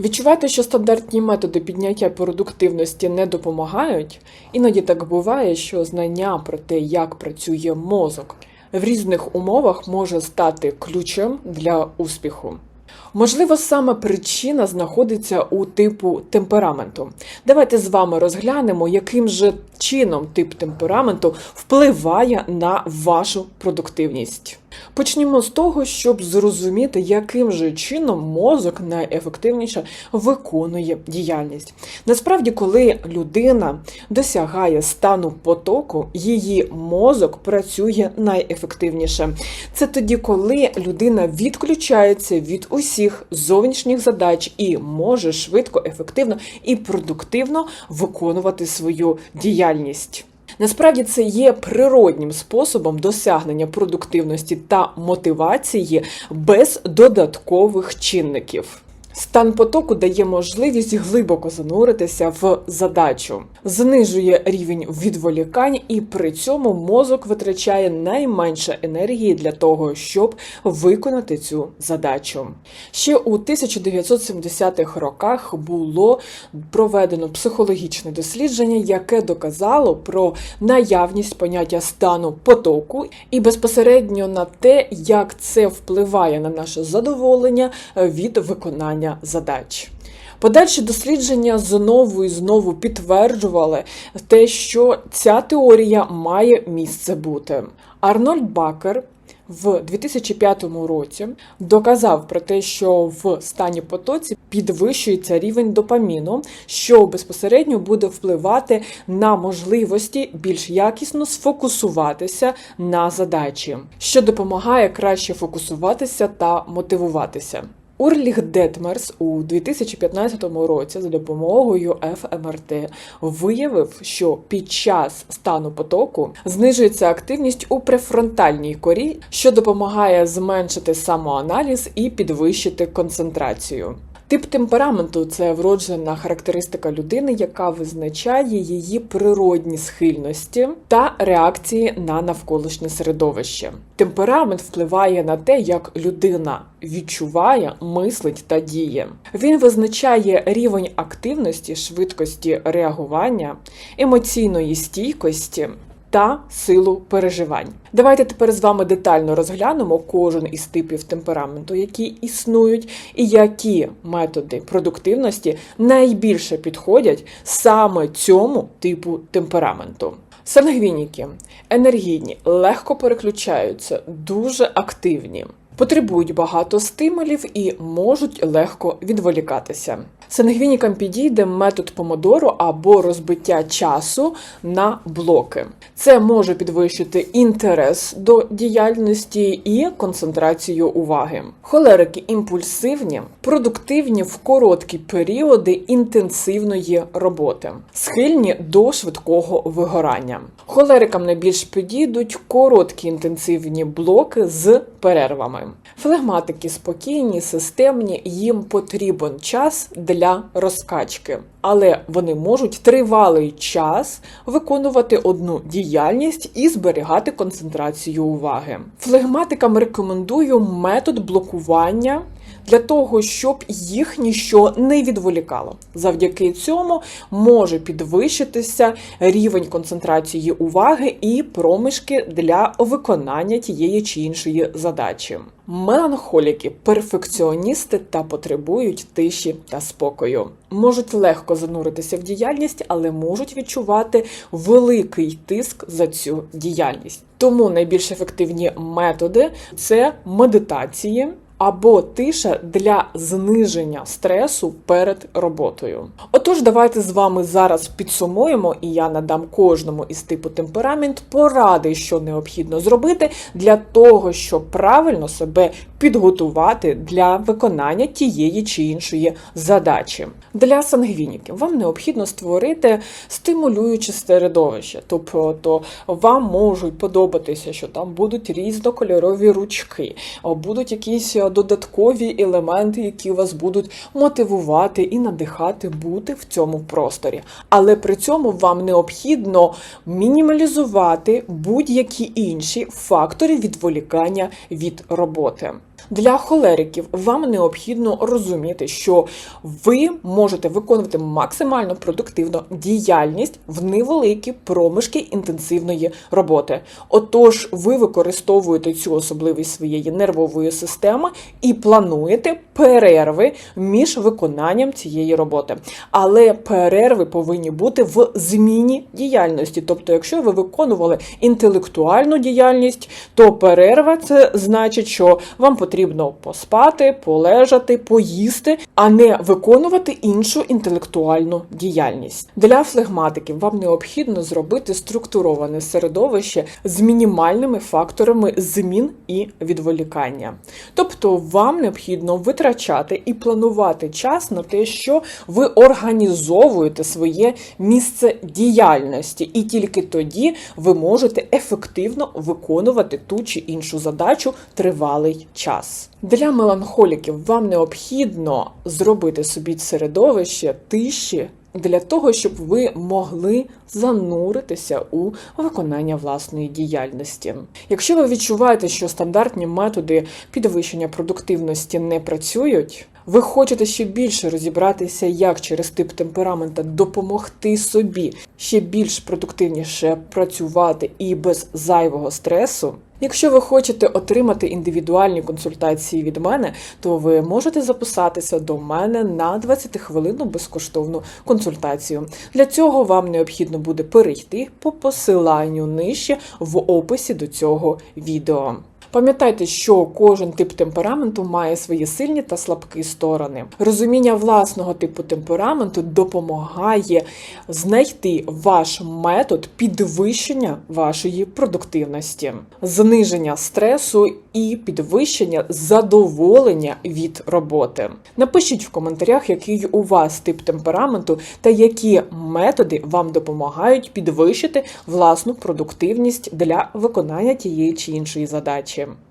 Відчуваєте, що стандартні методи підняття продуктивності не допомагають? Іноді так буває, що знання про те, як працює мозок, в різних умовах може стати ключем для успіху. Можливо, саме причина знаходиться у типу темпераменту. Давайте з вами розглянемо, яким же чином тип темпераменту впливає на вашу продуктивність. Почнімо з того, щоб зрозуміти, яким же чином мозок найефективніше виконує діяльність. Насправді, коли людина досягає стану потоку, її мозок працює найефективніше. Це тоді, коли людина відключається від усіх зовнішніх задач і може швидко, ефективно і продуктивно виконувати свою діяльність. Насправді це є природнім способом досягнення продуктивності та мотивації без додаткових чинників. Стан потоку дає можливість глибоко зануритися в задачу, знижує рівень відволікань, і при цьому мозок витрачає найменше енергії для того, щоб виконати цю задачу. Ще у 1970-х роках було проведено психологічне дослідження, яке доказало про наявність поняття стану потоку і безпосередньо на те, як це впливає на наше задоволення від виконання задач. Подальші дослідження знову і знову підтверджували те, що ця теорія має місце бути. Арнольд Бакер в 2005 році доказав про те, що в стані потоці підвищується рівень допаміну, що безпосередньо буде впливати на можливості більш якісно сфокусуватися на задачі, що допомагає краще фокусуватися та мотивуватися. Урліх Детмерс у 2015 році за допомогою ФМРТ виявив, що під час стану потоку знижується активність у префронтальній корі, що допомагає зменшити самоаналіз і підвищити концентрацію. Тип темпераменту це вроджена характеристика людини, яка визначає її природні схильності та реакції на навколишнє середовище. Темперамент впливає на те, як людина відчуває, мислить та діє. Він визначає рівень активності, швидкості реагування, емоційної стійкості. Та силу переживань. Давайте тепер з вами детально розглянемо кожен із типів темпераменту, які існують, і які методи продуктивності найбільше підходять саме цьому типу темпераменту. Сангвініки енергійні, легко переключаються, дуже активні. Потребують багато стимулів і можуть легко відволікатися. Сангвінікам підійде метод помодору або розбиття часу на блоки. Це може підвищити інтерес до діяльності і концентрацію уваги. Холерики імпульсивні, продуктивні в короткі періоди інтенсивної роботи, схильні до швидкого вигорання. Холерикам найбільш підійдуть короткі інтенсивні блоки з перервами. Флегматики спокійні, системні, їм потрібен час для розкачки, але вони можуть тривалий час виконувати одну діяльність і зберігати концентрацію уваги. Флегматикам рекомендую метод блокування. Для того, щоб їх ніщо не відволікало. Завдяки цьому може підвищитися рівень концентрації уваги і проміжки для виконання тієї чи іншої задачі. Меланхоліки, перфекціоністи та потребують тиші та спокою. Можуть легко зануритися в діяльність, але можуть відчувати великий тиск за цю діяльність. Тому найбільш ефективні методи це медитації або тиша для зниження стресу перед роботою. Отож, давайте з вами зараз підсумуємо, і я надам кожному із типу темперамент поради, що необхідно зробити для того, щоб правильно себе підготувати для виконання тієї чи іншої задачі. Для сангвініків вам необхідно створити стимулююче середовище, тобто вам можуть подобатися, що там будуть різнокольорові ручки, будуть якісь додаткові елементи, які вас будуть мотивувати і надихати бути в цьому просторі. Але при цьому вам необхідно мінімалізувати будь-які інші фактори відволікання від роботи. Для холериків вам необхідно розуміти, що ви можете виконувати максимально продуктивну діяльність в невеликі проміжки інтенсивної роботи. Отож, ви використовуєте цю особливість своєї нервової системи і плануєте перерви між виконанням цієї роботи. Але перерви повинні бути в зміні діяльності. Тобто, якщо ви виконували інтелектуальну діяльність, то перерва це значить, що вам потрібно поспати, полежати, поїсти, а не виконувати іншу інтелектуальну діяльність. Для флегматиків вам необхідно зробити структуроване середовище з мінімальними факторами змін і відволікання. Тобто, вам необхідно витрачати і планувати час на те, що ви організовуєте своє місце діяльності, і тільки тоді ви можете ефективно виконувати ту чи іншу задачу тривалий час. Для меланхоліків вам необхідно зробити собі середовище тиші. Для того, щоб ви могли зануритися у виконання власної діяльності. Якщо ви відчуваєте, що стандартні методи підвищення продуктивності не працюють, ви хочете ще більше розібратися, як через тип темперамента допомогти собі ще більш продуктивніше працювати і без зайвого стресу. Якщо ви хочете отримати індивідуальні консультації від мене, то ви можете записатися до мене на 20-хвилинну безкоштовну консультацію. Для цього вам необхідно буде перейти по посиланню нижче в описі до цього відео. Пам'ятайте, що кожен тип темпераменту має свої сильні та слабкі сторони. Розуміння власного типу темпераменту допомагає знайти ваш метод підвищення вашої продуктивності, зниження стресу і підвищення задоволення від роботи. Напишіть в коментарях, який у вас тип темпераменту та які методи вам допомагають підвищити власну продуктивність для виконання тієї чи іншої задачі.